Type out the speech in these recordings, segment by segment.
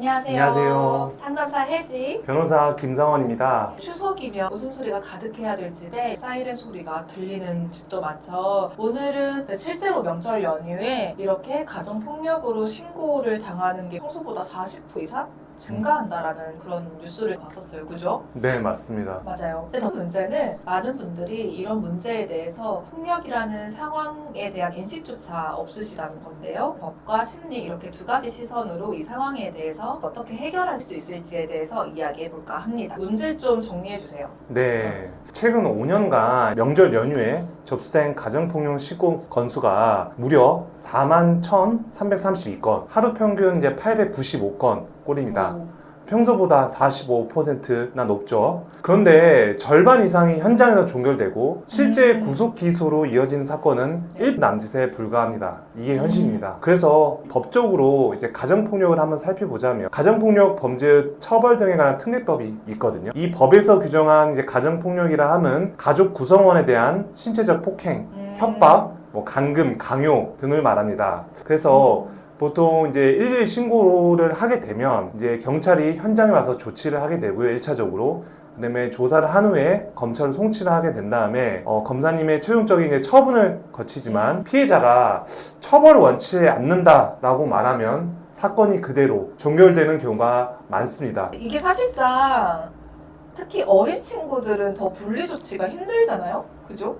안녕하세요. 안녕하세요. 상담사 혜지. 변호사 김상원입니다. 추석이면 웃음소리가 가득해야 될 집에 사이렌 소리가 들리는 집도 많죠. 오늘은 실제로 명절 연휴에 이렇게 가정폭력으로 신고를 당하는 게 평소보다 40% 이상 증가한다라는 그런 뉴스를 봤었어요. 그죠? 네, 맞습니다. 맞아요. 근데 더 문제는 많은 분들이 이런 문제에 대해서 폭력이라는 상황에 대한 인식조차 없으시다는 건데요. 법과 심리 이렇게 두 가지 시선으로 이 상황에 대해서 어떻게 해결할 수 있을지에 대해서 이야기해 볼까 합니다. 문제 좀 정리해 주세요. 네, 최근 5년간 명절 연휴에 접수된 가정폭력 신고 건수가 무려 4만 1,332건, 하루 평균 이제 895건 꼴입니다. 오. 평소보다 45%나 높죠. 그런데 절반 이상이 현장에서 종결되고 실제 음. 구속 기소로 이어진 사건은 네. 일부 남짓에 불과합니다. 이게 현실입니다. 그래서 법적으로 이제 가정폭력을 한번 살펴보자면 가정폭력 범죄 처벌 등에 관한 특례법이 있거든요. 이 법에서 규정한 이제 가정폭력이라 함은 가족 구성원에 대한 신체적 폭행, 음. 협박, 뭐 강금, 강요 등을 말합니다. 그래서 보통 이제 112 신고를 하게 되면 이제 경찰이 현장에 와서 조치를 하게 되고요, 1차적으로. 그다음에 조사를 한 후에 검찰로 송치를 하게 된 다음에 어, 검사님의 최종적인 처분을 거치지만 피해자가 처벌을 원치 않는다라고 말하면 사건이 그대로 종결되는 경우가 많습니다. 이게 사실상 특히 어린 친구들은 더 분리 조치가 힘들잖아요. 그죠?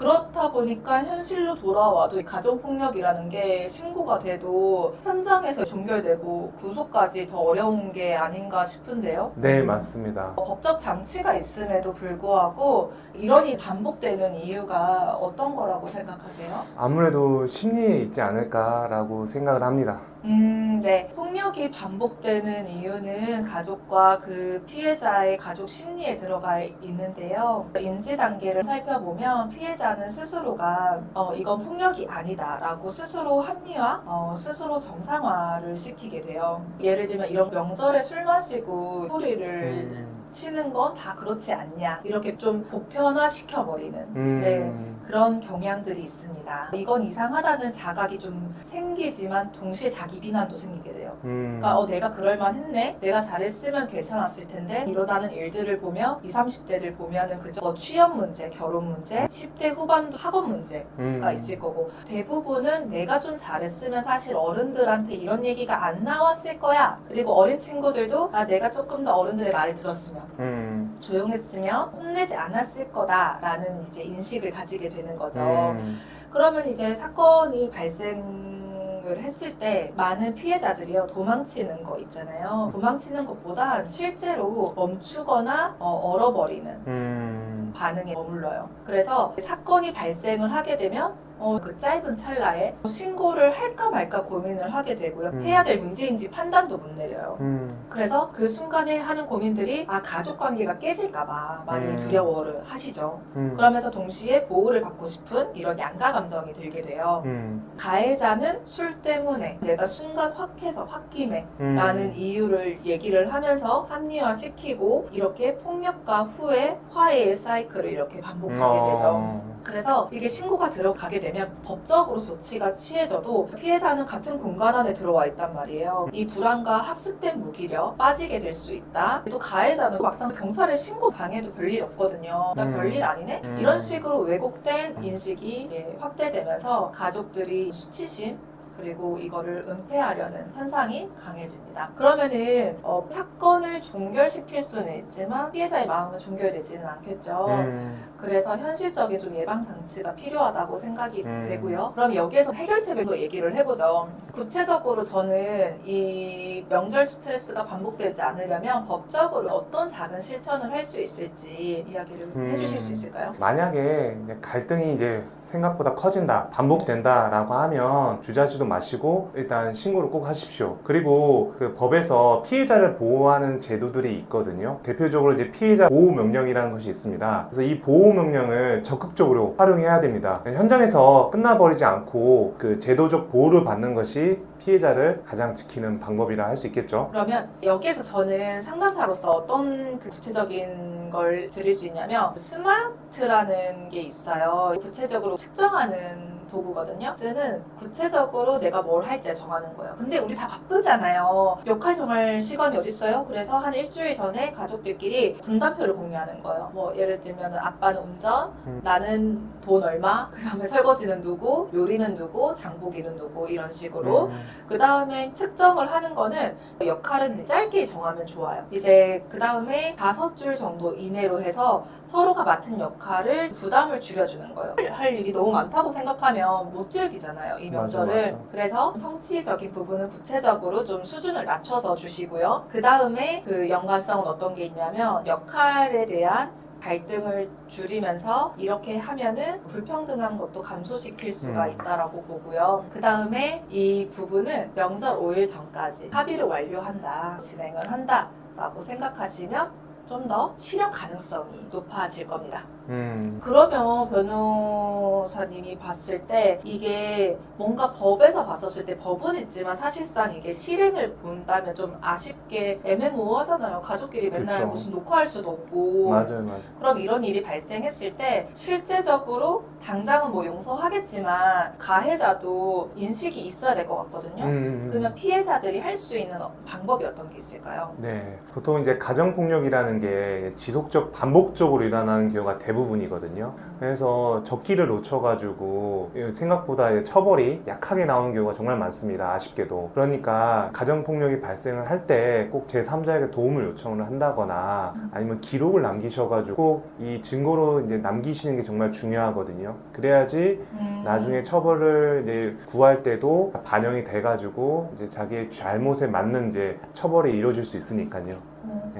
그렇다 보니까 현실로 돌아와도 이 가정폭력이라는 게 신고가 돼도 현장에서 종결되고 구속까지 더 어려운 게 아닌가 싶은데요. 네, 맞습니다. 어, 법적 장치가 있음에도 불구하고 이런 일이 반복되는 이유가 어떤 거라고 생각하세요? 아무래도 심리에 있지 않을까라고 생각을 합니다. 음, 네. 폭력이 반복되는 이유는 가족과 그 피해자의 가족 심리에 들어가 있는데요. 인지 단계를 살펴보면 피해자는 스스로가 어, 이건 폭력이 아니다라고 스스로 합리화, 어, 스스로 정상화를 시키게 돼요. 예를 들면 이런 명절에 술 마시고 소리를 음, 치는 건 다 그렇지 않냐 이렇게 좀 보편화 시켜버리는 음, 네. 그런 경향들이 있습니다. 이건 이상하다는 자각이 좀 생기지만 동시에 자기 비난도 생기게 돼요. 음, 그러니까 어, 내가 그럴만 했네? 내가 잘했으면 괜찮았을 텐데 일어나는 일들을 보면 20, 30대를 보면은 그저 뭐 취업 문제, 결혼 문제, 10대 후반도 학업 문제가 음, 있을 거고 대부분은 내가 좀 잘했으면 사실 어른들한테 이런 얘기가 안 나왔을 거야. 그리고 어린 친구들도 아 내가 조금 더 어른들의 말을 들었으면 음, 조용했으면 혼내지 않았을 거다라는 이제 인식을 가지게 되는 거죠. 음, 그러면 이제 사건이 발생을 했을 때 많은 피해자들이요 도망치는 거 있잖아요. 도망치는 것보다 실제로 멈추거나 어, 얼어버리는 음, 반응에 머물러요. 그래서 사건이 발생을 하게 되면 어, 그 짧은 찰나에 신고를 할까 말까 고민을 하게 되고요. 음. 해야 될 문제인지 판단도 못 내려요. 음, 그래서 그 순간에 하는 고민들이 아 가족 관계가 깨질까봐 많이 음. 두려워를 하시죠. 음, 그러면서 동시에 보호를 받고 싶은 이런 양가 감정이 들게 돼요. 음, 가해자는 술 때문에 내가 순간 확 해서 홧김에 음, 라는 이유를 얘기를 하면서 합리화시키고 이렇게 폭력과 후에 화해의 사이클을 이렇게 반복하게 되죠. 어, 그래서 이게 신고가 들어가게 되면 법적으로 조치가 취해져도 피해자는 같은 공간 안에 들어와 있단 말이에요. 이 불안과 학습된 무기력 빠지게 될 수 있다. 또 가해자는 막상 경찰에 신고 당해도 별일 없거든요. 그러니까 음. 별일 아니네? 음. 이런 식으로 왜곡된 인식이 예, 확대되면서 가족들이 수치심 그리고 이거를 은폐하려는 현상이 강해집니다. 그러면은 어, 사건을 종결시킬 수는 있지만 피해자의 마음은 종결되지는 않겠죠. 음, 그래서 현실적인 좀 예방 장치가 필요하다고 생각이 음. 되고요. 그럼 여기에서 해결책을 또 얘기를 해보죠. 구체적으로 저는 이 명절 스트레스가 반복되지 않으려면 법적으로 어떤 작은 실천을 할 수 있을지 이야기를 음. 해주실 수 있을까요? 만약에 이제 갈등이 이제 생각보다 커진다, 반복된다라고 하면 주저하지도 마시고 일단 신고를 꼭 하십시오. 그리고 그 법에서 피해자를 보호하는 제도들이 있거든요. 대표적으로 이제 피해자 보호 명령이라는 것이 있습니다. 그래서 이 보호 명령을 적극적으로 활용해야 됩니다. 현장에서 끝나버리지 않고 그 제도적 보호를 받는 것이 피해자를 가장 지키는 방법이라 할 수 있겠죠. 그러면 여기에서 저는 상담사로서 어떤 그 구체적인 걸 드릴 수 있냐면 스마트 라는 게 있어요. 구체적으로 측정하는 도구거든요. 는 구체적으로 내가 뭘 할지 정하는 거예요. 근데 우리 다 바쁘잖아요. 역할 정할 시간이 어딨어요? 그래서 한 일주일 전에 가족들끼리 분담표를 공유하는 거예요. 뭐 예를 들면 아빠는 운전, 음. 나는 돈 얼마, 그 다음에 설거지는 누구, 요리는 누구, 장보기는 누구 이런 식으로 음. 그 다음에 측정을 하는 거는 역할은 짧게 정하면 좋아요. 이제 그 다음에 다섯 줄 정도 이내로 해서 서로가 맡은 역 할을 부담을 줄여주는 거예요. 할 일이 너무 많다고 생각하면 못 즐기잖아요, 이 맞아, 명절을. 맞아. 그래서 성취적인 부분은 구체적으로 좀 수준을 낮춰서 주시고요. 그 다음에 그 연관성은 어떤 게 있냐면 역할에 대한 갈등을 줄이면서 이렇게 하면은 불평등한 것도 감소시킬 수가 음. 있다라고 보고요. 그 다음에 이 부분은 명절 5일 전까지 합의를 완료한다, 진행을 한다라고 생각하시면 좀 더 실현 가능성이 높아질 겁니다. 음. 그러면 변호사님이 봤을 때 이게 뭔가 법에서 봤었을 때 법은 있지만 사실상 이게 실행을 본다면 좀 아쉽게 애매모호하잖아요. 가족끼리 맨날 그쵸. 무슨 녹화할 수도 없고. 맞아요, 맞아요. 그럼 이런 일이 발생했을 때 실제적으로 당장은 뭐 용서하겠지만 가해자도 인식이 있어야 될 것 같거든요. 음. 그러면 피해자들이 할 수 있는 방법이 어떤 게 있을까요? 네, 보통 이제 가정폭력이라는 게 지속적, 반복적으로 일어나는 경우가 대부분 이거든요. 그래서 적기를 놓쳐가지고 생각보다 처벌이 약하게 나오는 경우가 정말 많습니다. 아쉽게도. 그러니까 가정폭력이 발생을 할 때 꼭 제3자에게 도움을 요청을 한다거나 아니면 기록을 남기셔가지고 꼭이 증거로 이제 남기시는 게 정말 중요하거든요. 그래야지 음. 나중에 처벌을 이제 구할 때도 반영이 돼가지고 이제 자기의 잘못에 맞는 이제 처벌이 이루어질 수 있으니까요.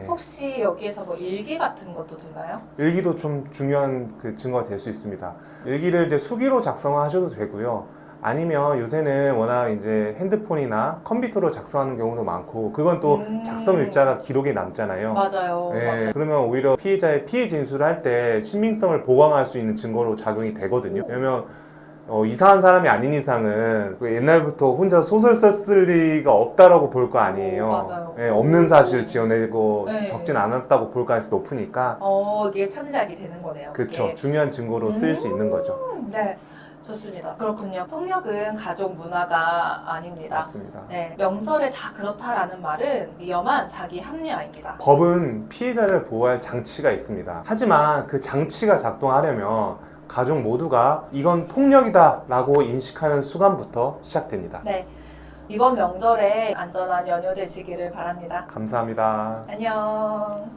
음, 네. 혹시 여기에서 뭐 일기 같은 것도 되나요? 일기도 좀 중요한 그 증거가 될 수 있습니다. 일기를 이제 수기로 작성하셔도 되고요. 아니면 요새는 워낙 이제 핸드폰이나 컴퓨터로 작성하는 경우도 많고 그건 또 음. 작성 일자가 기록에 남잖아요. 맞아요. 네, 맞아요. 그러면 오히려 피해자의 피해 진술을 할 때 신빙성을 보강할 수 있는 증거로 작용이 되거든요. 왜냐면 어, 이상한 사람이 아닌 이상은 그 옛날부터 혼자 소설 썼을 리가 없다라고 볼 거 아니에요. 오, 맞아요. 예, 없는 사실을 지어내고 네. 적진 않았다고 볼 가능성이 높으니까 어, 이게 참작이 되는 거네요. 그렇죠. 그게. 중요한 증거로 쓰일 수 있는 거죠. 음, 네. 좋습니다. 그렇군요. 폭력은 가족 문화가 아닙니다. 맞습니다. 네. 명절에 다 그렇다라는 말은 위험한 자기 합리화입니다. 법은 피해자를 보호할 장치가 있습니다. 하지만 그 장치가 작동하려면 가족 모두가 이건 폭력이다 라고 인식하는 순간부터 시작됩니다. 네. 이번 명절에 안전한 연휴 되시기를 바랍니다. 감사합니다. 안녕.